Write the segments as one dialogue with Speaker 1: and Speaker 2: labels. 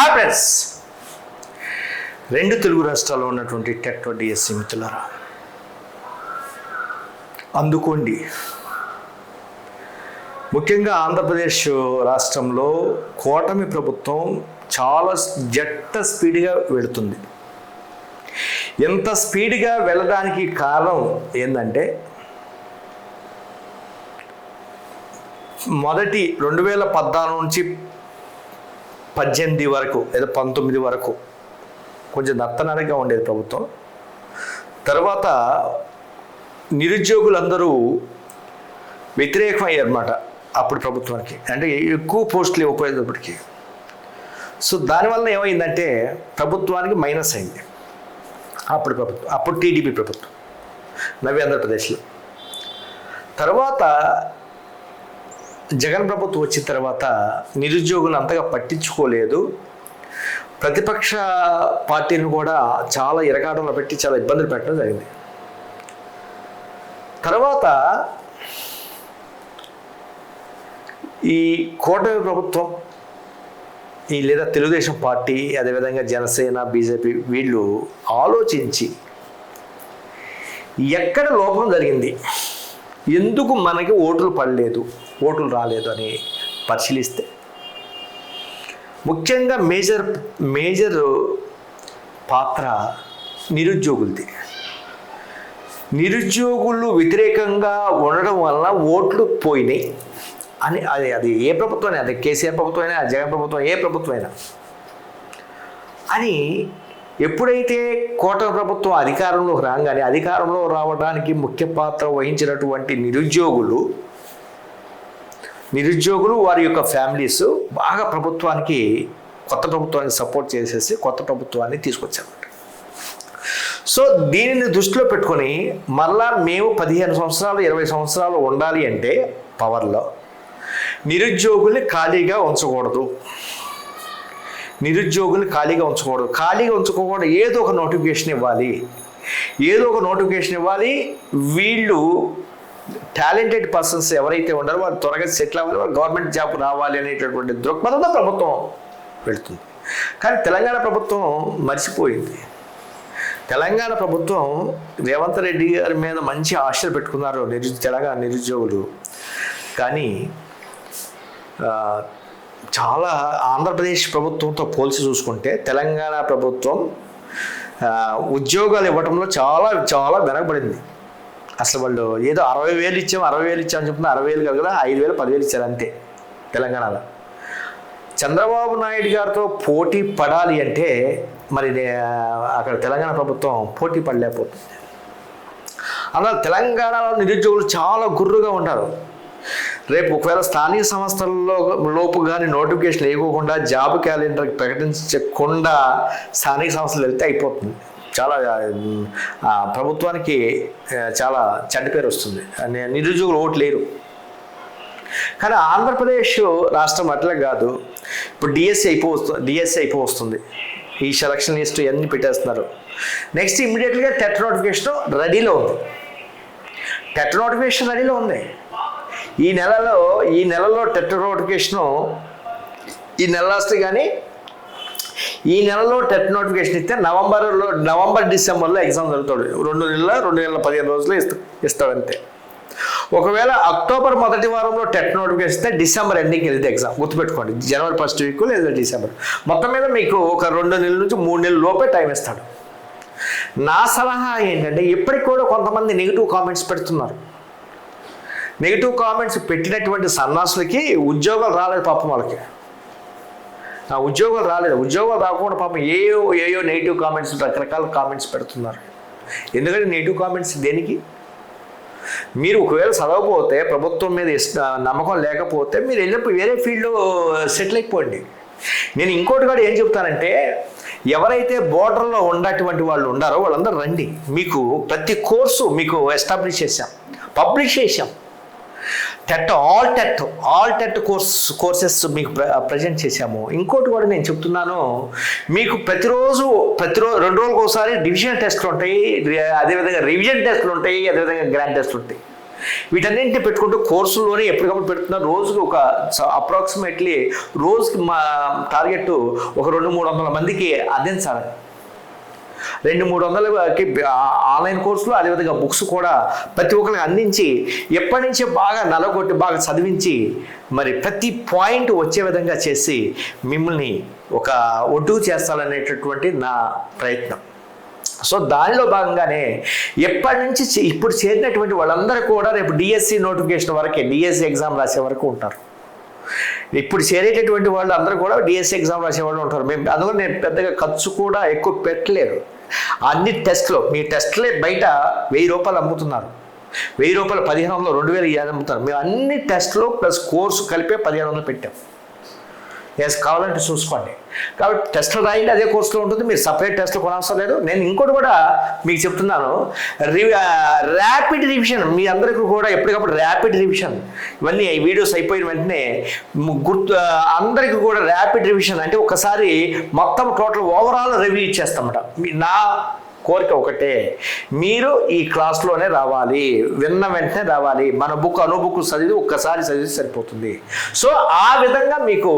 Speaker 1: Hi friends రెండు తెలుగు రాష్ట్రాల్లో ఉన్నటువంటి టెట్ డిఎస్సి మిత్రులారా అందుకోండి. ముఖ్యంగా ఆంధ్రప్రదేశ్ రాష్ట్రంలో కూటమి ప్రభుత్వం చాలా జట్ట స్పీడ్గా వెళుతుంది. ఎంత స్పీడ్గా వెళ్ళడానికి కారణం ఏంటంటే మొదటి రెండు వేల పద్నాలుగు నుంచి పద్దెనిమిది వరకు లేదా పంతొమ్మిది వరకు కొంచెం నత్తనడగా ఉండేది ప్రభుత్వం. తర్వాత నిరుద్యోగులందరూ వ్యతిరేకమయ్యారు అనమాట అప్పుడు ప్రభుత్వానికి. అంటే ఎక్కువ పోస్టులు ఇవ్వకపోయేటప్పటికి. సో దానివల్ల ఏమైందంటే ప్రభుత్వానికి మైనస్ అయింది. అప్పుడు ప్రభుత్వం అప్పుడు టీడీపీ ప్రభుత్వం నవ్య ఆంధ్రప్రదేశ్లో తర్వాత జగన్ ప్రభుత్వం వచ్చిన తర్వాత నిరుద్యోగులు అంతగా పట్టించుకోలేదు. ప్రతిపక్ష పార్టీని కూడా చాలా ఇరగాటంలో పెట్టి చాలా ఇబ్బందులు పెట్టడం జరిగింది. తర్వాత ఈ కూటమి ప్రభుత్వం ఈ లేదా తెలుగుదేశం పార్టీ అదేవిధంగా జనసేన బీజేపీ వీళ్ళు ఆలోచించి ఎక్కడ లోపం జరిగింది? ఎందుకు మనకి ఓట్లు పడలేదు ఓట్లు రాలేదు అని పరిశీలిస్తే? ముఖ్యంగా మేజర్ మేజర్ పాత్ర నిరుద్యోగులది. నిరుద్యోగులు వ్యతిరేకంగా ఉండడం వల్ల ఓట్లు పోయినాయి. అని అది అది ఏ ప్రభుత్వం అది కేసీఆర్ ప్రభుత్వం అయినా జగన్ ప్రభుత్వం ఏ ప్రభుత్వం అయినా. అని ఎప్పుడైతే కోట ప్రభుత్వం అధికారంలో రాగానే అధికారంలో రావడానికి ముఖ్య పాత్ర వహించినటువంటి నిరుద్యోగులు నిరుద్యోగులు వారి యొక్క ఫ్యామిలీస్ బాగా ప్రభుత్వానికి కొత్త ప్రభుత్వానికి సపోర్ట్ చేసేసి కొత్త ప్రభుత్వాన్ని తీసుకొచ్చారు సో దీనిని దృష్టిలో పెట్టుకొని మళ్ళా మేము పదిహేను సంవత్సరాలు ఇరవై సంవత్సరాలు ఉండాలి అంటే పవర్లో నిరుద్యోగుల్ని ఖాళీగా ఉంచకూడదు. నిరుద్యోగులు ఖాళీగా ఉంచకూడదు ఖాళీగా ఉంచుకోకుండా ఏదో ఒక నోటిఫికేషన్ ఇవ్వాలి. ఏదో ఒక నోటిఫికేషన్ ఇవ్వాలి. వీళ్ళు టాలెంటెడ్ పర్సన్స్ ఎవరైతే ఉన్నారో వాళ్ళు త్వరగా సెటిల్ అవ్వాలి. వాళ్ళు గవర్నమెంట్ జాబ్ రావాలి అనేటటువంటి దృక్పథంతో ప్రభుత్వం వెళుతుంది. కానీ తెలంగాణ ప్రభుత్వం మర్చిపోయింది. తెలంగాణ ప్రభుత్వం రేవంత్ రెడ్డి గారి మీద మంచి ఆశలు పెట్టుకున్నారు నిరు తెలంగాణ నిరుద్యోగులు. కానీ చాలా ఆంధ్రప్రదేశ్ ప్రభుత్వంతో పోల్చి చూసుకుంటే తెలంగాణ ప్రభుత్వం ఉద్యోగాలు ఇవ్వడంలో చాలా చాలా వెనకబడింది. అసలు వాళ్ళు ఏదో అరవై వేలు ఇచ్చాం అరవై వేలు ఇచ్చామని చెప్తున్నా అరవై వేలు కాదు కదా ఐదు వేలు పదివేలు ఇచ్చారు అంతే తెలంగాణలో. చంద్రబాబు నాయుడు గారితో పోటీ పడాలి అంటే మరి నే- అక్కడ తెలంగాణ ప్రభుత్వం పోటీ పడలేకపోతుంది. అలా తెలంగాణలో నిరుద్యోగులు చాలా గుర్రుగా ఉంటారు. రేపు ఒకవేళ స్థానిక సంస్థల్లో లోపు కానీ నోటిఫికేషన్ వేయకోకుండా జాబ్ క్యాలెండర్ ప్రకటించకుండా స్థానిక సంస్థలు వెళ్తే అయిపోతుంది. చాలా ప్రభుత్వానికి చాలా చెడ్డ పేరు వస్తుంది. నిరుద్యోగులు ఓటు లేరు. కానీ ఆంధ్రప్రదేశ్ రాష్ట్రం అట్లా కాదు. ఇప్పుడు డిఎస్సి అయిపోతు డిఎస్సి అయిపో వస్తుంది ఈ సెలక్షన్ లిస్ట్ ఇవన్నీ పెట్టేస్తున్నారు. నెక్స్ట్ ఇమ్మీడియట్గా టెట్ నోటిఫికేషన్ రెడీలో ఉంది. టెట్ నోటిఫికేషన్ రెడీలో ఉంది. ఈ నెలలో ఈ నెలలో టెట్ నోటిఫికేషను ఈ నెల లాస్ట్ కానీ ఈ నెలలో టెట్ నోటిఫికేషన్ ఇస్తే నవంబర్లో నవంబర్ డిసెంబర్లో ఎగ్జామ్ జరుగుతాడు. రెండు నెలల రెండు నెలల పదిహేను రోజులు ఇస్తా ఇస్తాడు అంతే ఒకవేళ అక్టోబర్ మొదటి వారంలో టెట్ నోటిఫికేషన్ ఇస్తే డిసెంబర్ ఎండింగ్కి వెళ్తే ఎగ్జామ్. గుర్తుపెట్టుకోండి జనవరి ఫస్ట్ వీక్ లేదా డిసెంబర్. మొత్తం మీద మీకు ఒక రెండు నెలల నుంచి మూడు నెలల లోపే టైం ఇస్తాడు. నా సలహా ఏంటంటే ఇప్పటికి కూడా కొంతమంది నెగిటివ్ కామెంట్స్ పెడుతున్నారు. నెగిటివ్ కామెంట్స్ పెట్టినటువంటి సన్నాసులకి ఉద్యోగాలు రాలేదు పాపం వాళ్ళకి. ఆ ఉద్యోగాలు రాలేదు. ఉద్యోగాలు రాకుండా పాపం ఏయో ఏయో నెగిటివ్ కామెంట్స్ రకరకాల కామెంట్స్ పెడుతున్నారు. ఎందుకంటే నెగిటివ్ కామెంట్స్ దేనికి? మీరు ఒకవేళ చదవకపోతే ప్రభుత్వం మీద నమ్మకం లేకపోతే మీరు వెళ్ళినప్పుడు వేరే ఫీల్డ్లో సెటిల్ అయిపోండి. నేను ఇంకోటి కూడా ఏం చెప్తానంటే ఎవరైతే బోర్డర్లో ఉన్నటువంటి వాళ్ళు ఉండారో వాళ్ళందరూ రండి. మీకు ప్రతి కోర్సు మీకు ఎస్టాబ్లిష్ చేశాం. పబ్లిష్ చేశాం. TET all TET all TET course courses మీకు ప్రజెంట్ చేశాము. ఇంకోటి కూడా నేను చెప్తున్నాను మీకు ప్రతిరోజు ప్రతిరోజు రెండు రోజులకు ఒకసారి డివిజన్ టెస్ట్లు ఉంటాయి అదేవిధంగా రివిజన్ టెస్ట్లు ఉంటాయి అదేవిధంగా గ్రాండ్ టెస్ట్లు ఉంటాయి. వీటన్నింటిని పెట్టుకుంటూ కోర్సుల్లోనే ఎప్పటికప్పుడు పెడుతున్నారు. రోజుకి ఒక అప్రాక్సిమేట్లీ రోజుకి మా టార్గెట్ ఒక రెండు మూడు వందల మందికి అందించాలి రెండు మూడు వందలకి ఆన్లైన్ కోర్సులు అదేవిధంగా బుక్స్ కూడా ప్రతి ఒక్కరికి అందించి ఎప్పటి నుంచే బాగా నలగొట్టి బాగా చదివించి మరి ప్రతి పాయింట్ వచ్చే విధంగా చేసి మిమ్మల్ని ఒక ఒడ్డు చేస్తాలనేటటువంటి నా ప్రయత్నం. సో దానిలో భాగంగానే ఎప్పటి నుంచి చే- ఇప్పుడు చేరినటువంటి వాళ్ళందరూ కూడా రేపు డిఎస్సి నోటిఫికేషన్ వరకే డిఎస్సి ఎగ్జామ్ రాసే వరకు ఉంటారు. ఇప్పుడు చేరేటటువంటి వాళ్ళు అందరూ కూడా డిఎస్సి ఎగ్జామ్ రాసేవాళ్ళు ఉంటారు. మేము అందుకని నేను పెద్దగా ఖర్చు కూడా ఎక్కువ పెట్టలేదు. అన్ని టెస్ట్లో మీ టెస్ట్లే బయట వెయ్యి రూపాయలు అమ్ముతున్నారు. వెయ్యి రూపాయలు పదిహేను వందలు రెండు వేలు ఇవ్వాలి అమ్ముతారు మేము అన్ని టెస్ట్లు ప్లస్ కోర్సు కలిపే పదిహేను వందలు పెట్టాం. ఎస్ కావాలంటే చూసుకోండి. కాబట్టి టెస్ట్లు రాయండి అదే కోర్సులో ఉంటుంది. మీరు సపరేట్ టెస్ట్లు కొనవసరం లేదు. నేను ఇంకోటి కూడా మీకు చెప్తున్నాను. ర్యాపిడ్ రివిజన్ మీ అందరికీ కూడా ఎప్పటికప్పుడు ర్యాపిడ్ రివిజన్ ఇవన్నీ వీడియోస్ అయిపోయిన వెంటనే గుర్తు అందరికీ కూడా ర్యాపిడ్ రివిజన్ అంటే ఒకసారి మొత్తం టోటల్ ఓవరాల్ రివ్యూ ఇచ్చేస్తామట. నా కోరిక ఒకటే మీరు ఈ క్లాస్లోనే రావాలి విన్న వెంటనే రావాలి. మన బుక్ అను బుక్ చదివి ఒక్కసారి చదివి సరిపోతుంది. సో ఆ విధంగా మీకు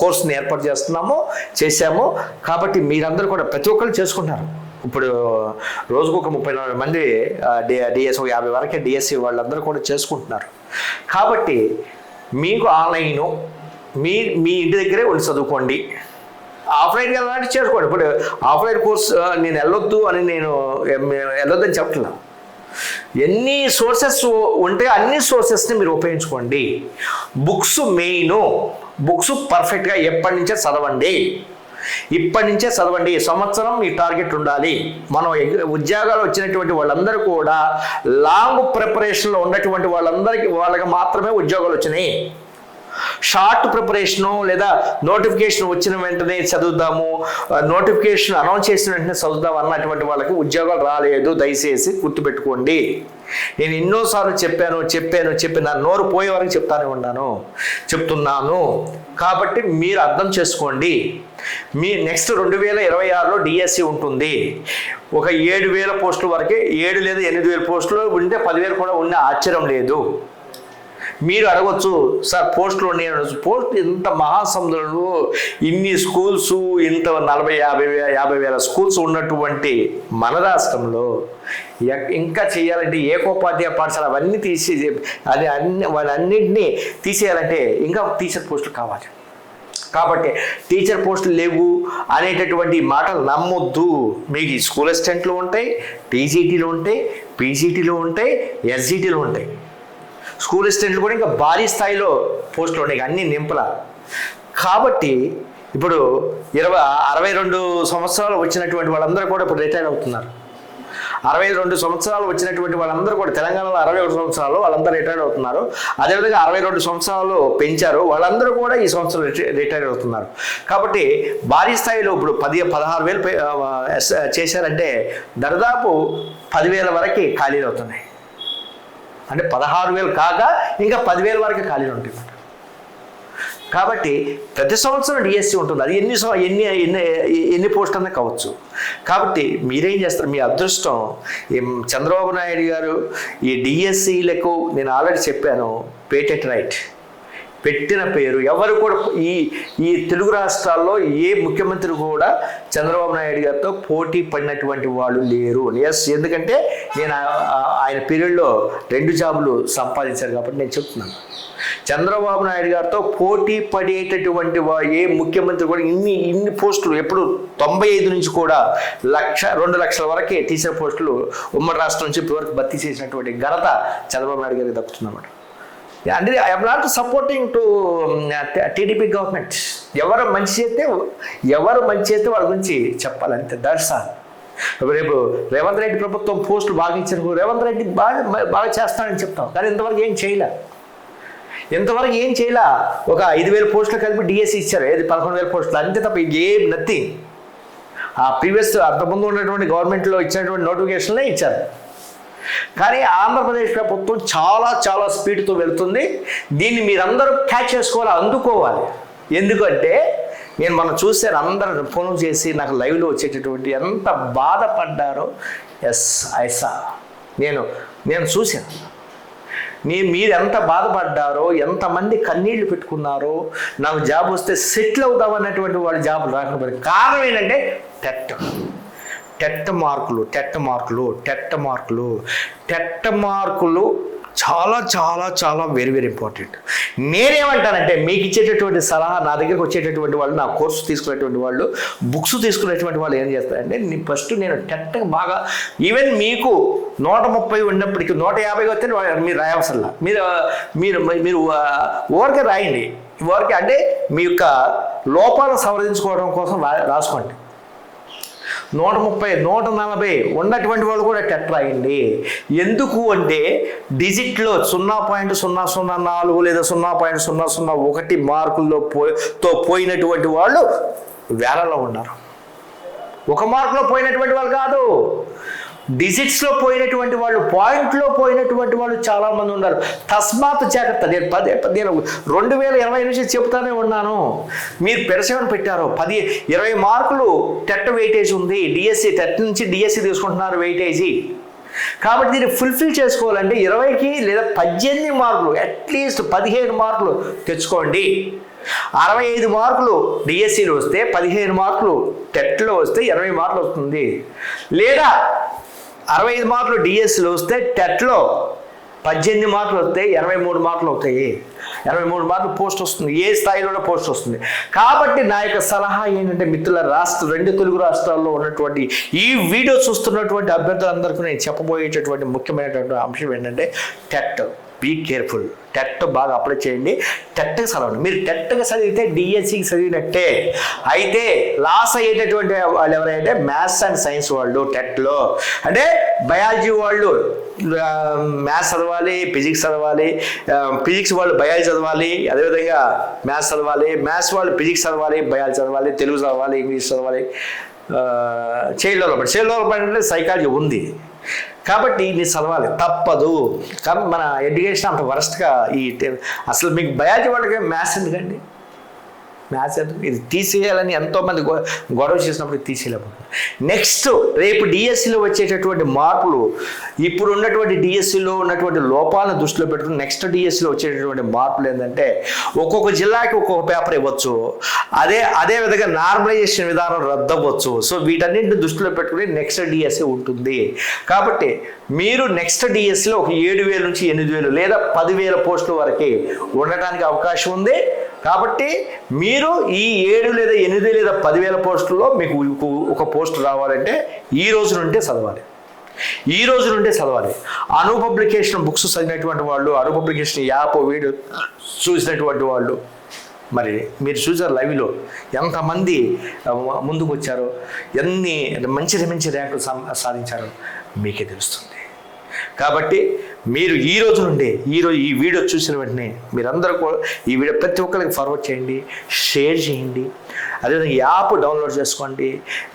Speaker 1: కోర్సుని ఏర్పాటు చేస్తున్నాము చేశాము. కాబట్టి మీరందరూ కూడా ప్రతి ఒక్కరు చేసుకుంటున్నారు. ఇప్పుడు రోజుకు ఒక ముప్పై నలభై మంది డిఎస్ యాభై వరకే డిఎస్సి వాళ్ళందరూ కూడా చేసుకుంటున్నారు. కాబట్టి మీకు ఆన్లైను మీ మీ ఇంటి దగ్గరే ఉండి చదువుకోండి. ఆఫ్లైన్కి వెళ్ళాలంటే చేసుకోండి ఇప్పుడు ఆఫ్లైన్ కోర్స్ నేను వెళ్ళొద్దు అని నేను వెళ్ళొద్దని చెప్పట్లా ఎన్ని సోర్సెస్ ఉంటే అన్ని సోర్సెస్ని మీరు ఉపయోగించుకోండి. Books main. బుక్స్ పర్ఫెక్ట్గా ఎప్పటి నుంచే చదవండి. ఇప్పటి నుంచే చదవండి. సంవత్సరం మీ టార్గెట్ ఉండాలి. మనం ఉద్యోగాలు వచ్చినటువంటి వాళ్ళందరూ కూడా లాంగ్ ప్రిపరేషన్లో ఉన్నటువంటి వాళ్ళందరికీ వాళ్ళకి మాత్రమే ఉద్యోగాలు వచ్చినాయి. షార్ట్ ప్రిపరేషను లేదా నోటిఫికేషన్ వచ్చిన వెంటనే చదువుదాము నోటిఫికేషన్ అనౌన్స్ చేసిన వెంటనే చదువుదాం అన్నటువంటి వాళ్ళకి ఉద్యోగాలు రాలేదు. దయచేసి గుర్తుపెట్టుకోండి. నేను ఎన్నోసార్లు చెప్పాను చెప్పాను చెప్పి నా నోరు పోయే వరకు చెప్తానే ఉన్నాను చెప్తున్నాను. కాబట్టి మీరు అర్థం చేసుకోండి. మీ నెక్స్ట్ రెండు వేల ఇరవై ఆరులో డిఎస్సి ఉంటుంది. ఒక ఏడు వేల పోస్టుల వరకే ఏడు లేదా ఎనిమిది వేల పోస్టులు ఉంటే పదివేలు కూడా ఉన్న ఆశ్చర్యం లేదు. మీరు అడగొచ్చు సార్ పోస్టులు ఉన్నాయి అనొచ్చు పోస్ట్ ఇంత మహాసముద్రంలో ఇన్ని స్కూల్స్ ఇంత నలభై యాభై యాభై వేల స్కూల్స్ ఉన్నటువంటి మన రాష్ట్రంలో ఇంకా చేయాలంటే ఏకోపాధ్యాయ పాఠశాల అవన్నీ తీసి అది అన్ని వాళ్ళన్నింటినీ తీసేయాలంటే ఇంకా టీచర్ పోస్టులు కావాలి. కాబట్టి టీచర్ పోస్టులు లేవు అనేటటువంటి మాటలు నమ్మొద్దు. మీకు స్కూల్ అసిస్టెంట్లు ఉంటాయి టీజీటీలు ఉంటాయి పీజీటీలు ఉంటాయి ఎస్జీటీలు ఉంటాయి. స్కూల్ అసిస్టెంట్లు కూడా ఇంకా భారీ స్థాయిలో పోస్టులు ఉన్నాయి అన్ని నింపల. కాబట్టి ఇప్పుడు ఇరవై అరవై రెండు సంవత్సరాలు వచ్చినటువంటి వాళ్ళందరూ కూడా ఇప్పుడు రిటైర్ అవుతున్నారు. అరవై రెండు సంవత్సరాలు వచ్చినటువంటి వాళ్ళందరూ కూడా తెలంగాణలో అరవై ఒకటి సంవత్సరాలు వాళ్ళందరూ రిటైర్ అవుతున్నారు. అదేవిధంగా అరవై రెండు సంవత్సరాలు పెంచారు వాళ్ళందరూ కూడా ఈ సంవత్సరం రిటై- రిటైర్ అవుతున్నారు. కాబట్టి భారీ స్థాయిలో ఇప్పుడు పది పదహారు వేలు చేశారంటే దాదాపు పదివేల వరకు ఖాళీలు అవుతున్నాయి. అంటే పదహారు వేలు కాక ఇంకా పదివేల వరకు ఖాళీలు ఉంటాయి. కాబట్టి ప్రతి సంవత్సరం డిఎస్సి ఉంటుంది. అది ఎన్ని ఎన్ని ఎన్ని ఎన్ని పోస్ట్ అన్నా కావచ్చు. కాబట్టి మీరేం చేస్తారు? మీ అదృష్టం చంద్రబాబు నాయుడు గారు ఈ డిఎస్సిలకు నేను ఆల్రెడీ చెప్పాను పేటెంట్ రైట్. పెట్టిన పేరు. ఎవరు కూడా ఈ ఈ తెలుగు రాష్ట్రాల్లో ఏ ముఖ్యమంత్రి కూడా చంద్రబాబు నాయుడు గారితో పోటీ పడినటువంటి వాళ్ళు లేరు. ఎస్ ఎందుకంటే నేను ఆయన పీరియడ్లో రెండు జాబులు సంపాదించారు కాబట్టి నేను చెప్తున్నాను. చంద్రబాబు నాయుడు గారితో పోటీ పడేటటువంటి వా- ఏ ముఖ్యమంత్రి కూడా ఇన్ని ఇన్ని పోస్టులు ఎప్పుడు తొంభై ఐదు నుంచి కూడా లక్ష రెండు లక్షల వరకే టీచర్ పోస్టులు ఉమ్మడి రాష్ట్రం నుంచి ఇప్పటివరకు భర్తీ చేసినటువంటి ఘనత చంద్రబాబు నాయుడు గారికి దక్కుతుందన్నమాట. అంటే I'm not supporting to TDP government ఎవరు మంచి చేస్తే ఎవరు మంచి చేస్తే వాళ్ళ గురించి చెప్పాలంటే అంతే దట్స్ ఆల్ రేపు రేవంత్ రెడ్డి ప్రభుత్వం పోస్టులు బాగా ఇచ్చారు. రేవంత్ రెడ్డి బాగా బాగా చేస్తానని చెప్తాం. కానీ ఇంతవరకు ఏం చేయలే. ఇంతవరకు ఏం చేయలే. ఒక ఐదు వేల పోస్టులు కలిపి డిఎస్సి ఇచ్చారు. ఏది పదకొండు వేల పోస్టులు? అంతే తప్ప ఏం నథింగ్ ఆ ప్రీవియస్ అంతకుముందు ఉన్నటువంటి గవర్నమెంట్లో ఇచ్చినటువంటి నోటిఫికేషన్లే ఇచ్చారు. కానీ ఆంధ్రప్రదేశ్ ప్రభుత్వం చాలా చాలా స్పీడ్తో వెళుతుంది. దీన్ని మీరందరూ క్యాచ్ చేసుకోవాలి అందుకోవాలి. ఎందుకంటే నేను మనం చూసాను అందరూ ఫోన్ చేసి నాకు లైవ్లో వచ్చేటటువంటి ఎంత బాధపడ్డారో. ఎస్ ఐసా నేను నేను చూశాను. నేను మీరు ఎంత బాధపడ్డారో ఎంతమంది కన్నీళ్ళు పెట్టుకున్నారో నాకు జాబ్ వస్తే సెటిల్ అవుతాం అన్నటువంటి జాబ్ రాకపోయింది కారణం ఏంటంటే టెట్ టెట్ మార్కులు టెట్ మార్కులు టెట్ మార్కులు. టెట్ మార్కులు చాలా చాలా చాలా వెరీ వెరీ ఇంపార్టెంట్ నేనేమంటానంటే మీకు ఇచ్చేటటువంటి సలహా నా దగ్గరకు వచ్చేటటువంటి వాళ్ళు నా కోర్సు తీసుకునేటువంటి వాళ్ళు బుక్స్ తీసుకునేటువంటి వాళ్ళు ఏం చేస్తారంటే నేను ఫస్ట్ నేను టెట్ బాగా ఈవెన్ మీకు నూట ముప్పై ఉన్నప్పటికీ నూట యాభై వస్తే మీరు రాయవసరంలా. మీరు మీరు మీరు ఓరికే రాయండి. ఓరికే అంటే మీ యొక్క లోపాలను సవరించుకోవడం కోసం రాసుకోండి. నూట ముప్పై నూట నలభై ఉన్నటువంటి వాళ్ళు కూడా టెట్రా రాయండి. ఎందుకు అంటే డిజిట్లో సున్నా పాయింట్ సున్నా సున్నా నాలుగు లేదా సున్నా పాయింట్ సున్నా సున్నా ఒకటి మార్కుల్లో పోతో పోయినటువంటి వాళ్ళు వేలలో ఉన్నారు. ఒక మార్కులో పోయినటువంటి వాళ్ళు కాదు. డిజిట్స్లో పోయినటువంటి వాళ్ళు పాయింట్లో పోయినటువంటి వాళ్ళు చాలామంది ఉన్నారు. తస్మాత్ జాగ్రత్త. నేను పదే నేను రెండు వేల ఇరవై నుంచి చెప్తానే ఉన్నాను. మీరు పెరసేవన్ పెట్టారు? పది ఇరవై మార్కులు టెట్ వెయిటేజ్ ఉంది. డిఎస్సి టెట్ నుంచి డిఎస్సి తీసుకుంటున్నారు వెయిటేజీ. కాబట్టి దీన్ని ఫుల్ఫిల్ చేసుకోవాలంటే ఇరవైకి లేదా పద్దెనిమిది మార్కులు అట్లీస్ట్ పదిహేను మార్కులు తెచ్చుకోండి. అరవై ఐదు మార్కులు డిఎస్సిలో వస్తే పదిహేను మార్కులు టెట్లో వస్తే ఇరవై మార్కులు వస్తుంది. లేదా అరవై ఐదు మార్కులు డిఎస్సిలో వస్తే టెట్లో పద్దెనిమిది మార్కులు వస్తే ఇరవై మూడు మార్కులు అవుతాయి. ఇరవై మూడు మార్కులు పోస్ట్ వస్తుంది. ఏ స్థాయిలోనే పోస్ట్ వస్తుంది. కాబట్టి నా యొక్క సలహా ఏంటంటే మిత్రుల రాష్ట్ర రెండు తెలుగు రాష్ట్రాల్లో ఉన్నటువంటి ఈ వీడియో చూస్తున్నటువంటి అభ్యర్థులందరికీ నేను చెప్పబోయేటటువంటి ముఖ్యమైనటువంటి అంశం ఏంటంటే టెట్. బీ కేర్ఫుల్ టెట్ బాగా అప్లై చేయండి. టెట్కి చదవండి. మీరు టెట్గా చదివితే డిఎస్సికి చదివినట్టే. అయితే లాస్ అయ్యేటటువంటి వాళ్ళు ఎవరైతే మ్యాథ్స్ అండ్ సైన్స్ వాళ్ళు టెట్లో అంటే బయాలజీ వాళ్ళు మ్యాథ్స్ చదవాలి ఫిజిక్స్ చదవాలి ఫిజిక్స్ వాళ్ళు బయాలజీ చదవాలి అదేవిధంగా మ్యాథ్స్ చదవాలి మ్యాథ్స్ వాళ్ళు ఫిజిక్స్ చదవాలి బయాలజీ చదవాలి తెలుగు చదవాలి ఇంగ్లీష్ చదవాలి. చైల్డ్ డెవలప్మెంట్ చైల్డ్ డెవలప్మెంట్ అంటే సైకాలజీ ఉంది. కాబట్టి ఇది చదవాలి. తప్పదు. కానీ మన ఎడ్యుకేషన్ అంత వరస్ట్గా ఈ అసలు మీకు బయాలజీ వాళ్ళకి మ్యాథ్స్ ఎందుకండి? మ్యాథ్స్ ఎందుకు ఇది తీసేయాలని ఎంతోమంది గొ- గొడవ చేసినప్పుడు ఇది తీసేయలేకపోతుంది నెక్స్ట్ రేపు డిఎస్సిలో వచ్చేటటువంటి మార్పులు ఇప్పుడు ఉన్నటువంటి డిఎస్సిలో ఉన్నటువంటి లోపాలను దృష్టిలో పెట్టుకుని నెక్స్ట్ డిఎస్సిలో వచ్చేటటువంటి మార్పులు ఏంటంటే ఒక్కొక్క జిల్లాకి ఒక్కొక్క పేపర్ ఇవ్వచ్చు. అదే అదే విధంగా నార్మలైజేషన్ విధానం రద్దవచ్చు సో వీటన్నింటిని దృష్టిలో పెట్టుకుని నెక్స్ట్ డిఎస్సి ఉంటుంది. కాబట్టి మీరు నెక్స్ట్ డిఎస్సిలో ఒక ఏడు వేల నుంచి ఎనిమిది వేలు లేదా పదివేల పోస్టుల వరకు ఉండటానికి అవకాశం ఉంది. కాబట్టి మీరు ఈ ఏడు లేదా ఎనిమిది లేదా పదివేల పోస్టుల్లో మీకు ఒక పోస్ట్ రావాలంటే ఈ రోజు నుండే చదవాలి. ఈ రోజు నుండే చదవాలి. అను పబ్లికేషన్ బుక్స్ చదివినటువంటి వాళ్ళు అను పబ్లికేషన్ యాప్ వీడియో చూసినటువంటి వాళ్ళు మరి మీరు చూసారు లైవ్లో ఎంతమంది ముందుకు వచ్చారో ఎన్ని మంచి మంచి ర్యాంకులు సాధించారో మీకే తెలుస్తుంది. కాబట్టి మీరు ఈ రోజు నుండి ఈరోజు ఈ వీడియో చూసిన వెంటనే మీరందరూ కూడా ఈ వీడియో ప్రతి ఒక్కరికి ఫార్వర్డ్ చేయండి షేర్ చేయండి. అదేవిధంగా యాప్ డౌన్లోడ్ చేసుకోండి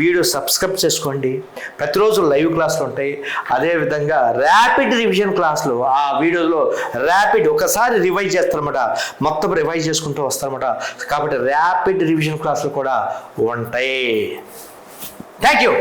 Speaker 1: వీడియో సబ్స్క్రైబ్ చేసుకోండి. ప్రతిరోజు లైవ్ క్లాసులు ఉంటాయి. అదేవిధంగా ర్యాపిడ్ రివిజన్ క్లాసులు ఆ వీడియోలో ర్యాపిడ్ ఒకసారి రివైజ్ చేస్తారన్నమాట. మొత్తం రివైజ్ చేసుకుంటూ వస్తారన్నమాట. కాబట్టి ర్యాపిడ్ రివిజన్ క్లాసులు కూడా ఉంటాయి. Thank you